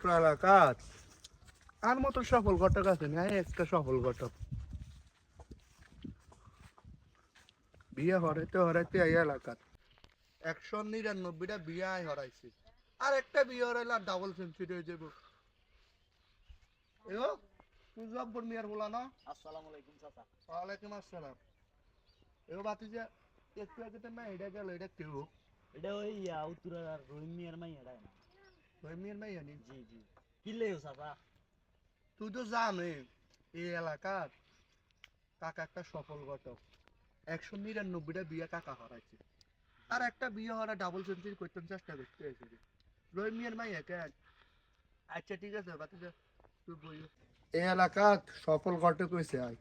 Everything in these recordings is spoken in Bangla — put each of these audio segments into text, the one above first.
অত্র এলাকাত আর মতো সফল ঘটক আছে না একটা সফল ঘটক। বিয়ে হরাইতে হরাইতে এই এলাকাত একশো নিরানব্বইটা বিয়ে আয় হরাইছে। আর একটা বিয়ে হরাইলে আর ডাবল সেঞ্চুরি হয়ে যাব এগো তুই মিয়ার বলা না? আসসালামু আলাইকুম চাচা। ওয়ালাইকুম আসসালাম। এগো বাতি যে একটু আগে তো না এটা গেল এটা কেউ? এটা ওই উত্তরার রহিম মিয়ার মাই এটা না? মেয়ের মেয়ে জানি জি জি কি লেও চাচা তুই তো জানে এই এলাকার কাকা একটা সফল ঘটক একশো নিরানব্বইটা বিয়ে কাকা হরাইছে আর একটা বিয়ে হরা ডাবল সেঞ্চুরি করতে চেষ্টা করতে হয়েছে রহিম মিয়ার মাই কেন আচ্ছা ঠিক আছে বাতি তুই বই এই এলাকার সফল ঘটক হয়েছে আয়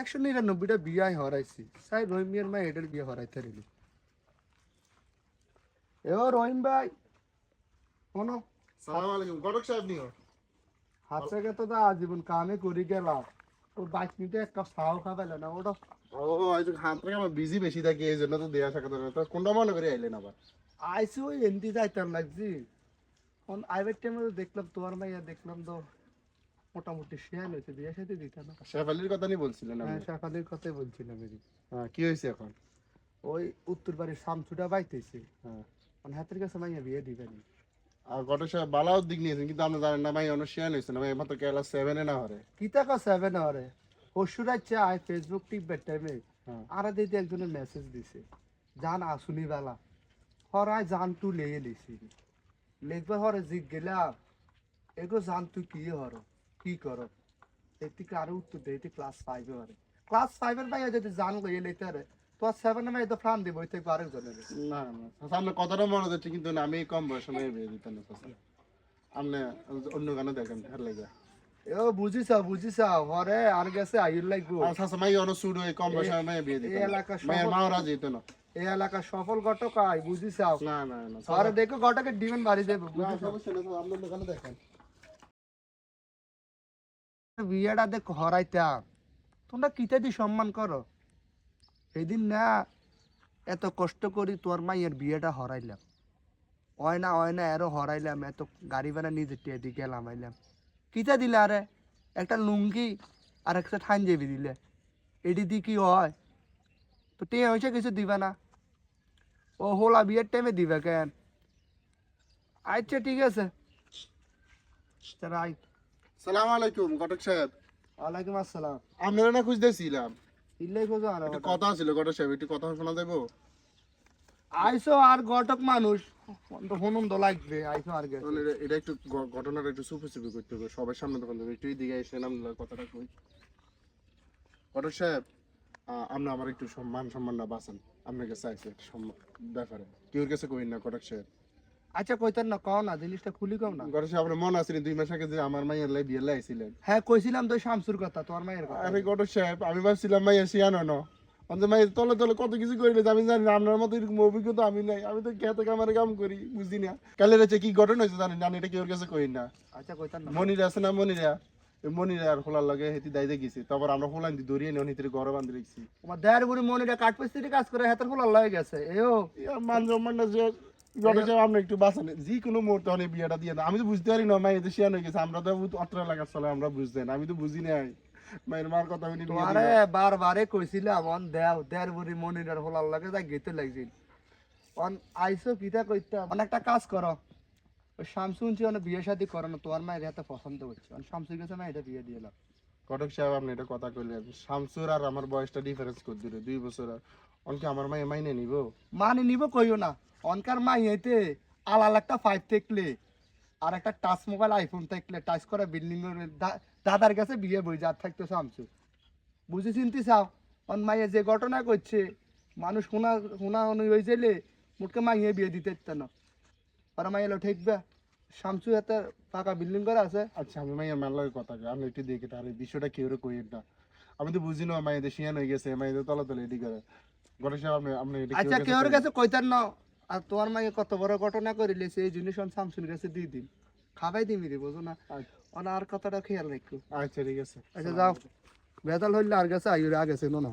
একশো নিরানব্বইটা বিয়ে আয় হরাইছি। সাই রহিম মিয়ার মাই এটার বিয়ে হরাইতে রিলি। এও রহিম ভাই শোনো। সালাম আলাইকুম সাহেব নিও। হাত থেকে তো দা আজীবন কামে করি গেলাম। ও বাইক নিতে একটা সাও খাবেলে না ওটা ও আজ হাত থেকে আমার বিজি বেশি থাকি এই জন্য তো দেয়া সাক্ষাৎ তো কোনটা মনে করে আইলেন আবার? আইসি ওই এমনি যাইতাম লাগছি কোন আইবের টাইমে দেখলাম তোমার মাইয়া দেখলাম তো মোটামুটি শেয়ার হয়েছে বিয়ে সাথে দিতে না। শেফ আলীর কথা নিয়ে বলছিলেন হ্যাঁ শাকালির কথাই বলছিলাম এরি হ্যাঁ কি হয়েছে এখন? ওই উত্তর বাড়ির শামসুটা বাইতেছে। হ্যাঁ। মানে হাতের কাছে মাইয়া বিয়ে দিবেনি আর ঘটক সাহেব বালাও দিক নিয়েছেন কিন্তু আপনি জানেন না ভাই অনুশিয়ান হয়েছে না ভাই মাত্র কেলা সেভেনে না হরে। কিতা কা সেভেন আরে পরশুরা চাই ফেসবুক টিপবার টাইমে আর দিদি একজনের মেসেজ দিছে জান আসুনি বেলা। হরাই জান তু লেয়ে লিছি লিখবার হরে জিগ গেলা। এগো জান তুই কি হর? কি কর? এদিকে আরও উত্তর দে এটি ক্লাস ফাইভে হরে। ক্লাস ফাইভের ভাই যদি জান লইয়ে হরে তো সেভেন আমি তো দিব আরেকজনের না না। সামনে কথাটা মনে হচ্ছে কিন্তু না আমি কম বয়সে মেয়ে বিয়ে দিতেন না আপনি অন্য গানে দেখেন হের লেগে এ বুঝিছা বুঝিছা হরে আর গেছে আইর লাগবো আর সাসা মাই অন সুড কম বয়সে মেয়ে বিয়ে এই দিতেন মায়ের সফল- মাও রাজি হইতো না। এই এলাকার সফল ঘটক আই বুঝিছাও। না না না আরে দেখো ঘটকে ডিমেন্ড বাড়ি দেবো না সমস্যা আপনি অন্য গানে দেখেন। বিয়েটা দেখ হরাইতা তোমরা কিতে দি সম্মান করো। সেদিন না এত কষ্ট করি তোর মাইয়ের বিয়েটা হরাইলাম। হয় না হয় না এরও হরাইলাম এত গাড়ি ভাড়া নিজে টিয়ে দি গেলাম আইলাম কিতা দিলে আরে? একটা লুঙ্গি আর একটা ঠাঞ্জেবি দিলে। এটি দি কি হয়? তো টিয়ে হয়েছে কিছু দিবে না। ও হোলা বিয়ের টাইমে দিবে কেন? আচ্ছা ঠিক আছে। সালাম আলাইকুম ঘটক সাহেব। ওয়ালাইকুম আসসালাম। আপনারা না খুঁজতেছিলাম। ইল্লাই খোঁজো আর একটু কথা ছিল ঘটক সাহেব একটু কথা শোনা দেবো আইসো আর ঘটক মানুষ হনুম তো লাগবে আইসো আর গেছে। এটা- একটু ঘটনাটা একটু সুপি সুপি করতে হবে সবার সামনে তখন দেবে একটু এদিকে এসে নাম কথাটা কই। সাহেব আপনি আমার একটু সম্মান সম্মানটা বাঁচান। আপনার কাছে আছে একটা সম্মান ব্যাপারে। কেউর কাছে কই না ঘটক সাহেব। আচ্ছা কইতেন না কও না জিনিসটা খুলি কম না। সাহেব আপনার মনে আছে দুই মাস আগে যে আমার মাইয়ের লাই বিয়ে লাইছিলেন হ্যাঁ কইছিলাম তো শামসুর কথা তোর মায়ের কথা। আরে ঘটক সাহেব আমি ভাবছিলাম মাইয়া শিয়ানো ন। অন্তত মাইয়ের তলে তলে কত কিছু করিলে আমি জানি না আপনার মতো এরকম অভিজ্ঞতা আমি নাই। আমি তো খেতে কামারে কাম করি বুঝি না। কালের হচ্ছে কি ঘটনা হয়েছে জানি না এটা কেউর কাছে কই না। আচ্ছা কইতেন না। মনিরা আছে না মনিরা? মনিরা আর হোলার লগে হেতি দাইতে গেছি। তারপর আমরা হোলান দি দড়িয়ে নিয়ে নিতে ঘরে বান্ধে রেখেছি। তোমার দেয়ার বুড়ি মনিটা কাঠ পেস্তিতে কাজ করে হাতের ফুল লয়ে গেছে। এও। মান সম্মান না আপনি একটু বাঁচান যে কোনো মুহূর্তে অনেক বিয়েটা দিয়ে দেন আমি তো বুঝতে পারি না মাই এতে হয়ে গেছে। আমরা তো অত্র এলাকার চলে আমরা বুঝতে না। আমি তো বুঝি নাই। মায়ের মার কথা আমি নিয়ে আরে বারবারে কইছিলাম অন দেও দেয়ার বুড়ি মনিটার ফুলার লাগে যা গেতে লাগছিল। অন আইসো কিতা কইতাম? অন একটা কাজ করো। ওই শামসু উঞ্চি অনেক বিয়ে শাদি করো না তোমার মায়ের হাতে পছন্দ করছে অন শামসুর কাছে না এটা বিয়ে দিলাম কটক সাহেব, আপনি এটা কথা কইলেন, শামসুর আর আমার বয়সটা ডিফারেন্স করে দিলে, দুই বছর আর। অনকে আমার মায়ে মাইনে নিব? মানে নিব কইও না। অনকার মা মাইয়াইতে আলাল একটা ফাইভ থাকলে, আর একটা টাচ মোবাইল আইফোন থাকলে টাচ করা বিল্ডিং দাদার কাছে বিয়ে বই যার থাকতো শামসু বুঝে চিনতে চাও অন মাইয়া যে ঘটনা করছে, মানুষ শোনা শোনা হয়ে যাইলে মুটকে মাইয়ে বিয়ে দিতে না। আর মাইয়ালো ঠেকবে। শামসু পাকা বিল্ডিং করা আছে। আচ্ছা আমি মাইয়া কথা কই আপনি একটু দেখে তার এই বিষয়টা কেউ কইেন না আমি তো বুঝি না মাইয়াদের শিয়ান হয়ে গেছে মাইয়াদের তলা তলে এটি করে সাহেব আপনি আপনি আচ্ছা কেউ কাছে কইতার না। আর তোমার মাইয়ে কত বড় ঘটনা করিলে সেই জিনিস আমি শামসুর কাছে দিয়ে দিন। খাবাই দিমি রে বোঝো না। আর কথাটা খেয়াল রাখো। আচ্ছা ঠিক আছে। আচ্ছা যাও। বেতাল হইলে আর গেছে আইরে আগে ছিল না।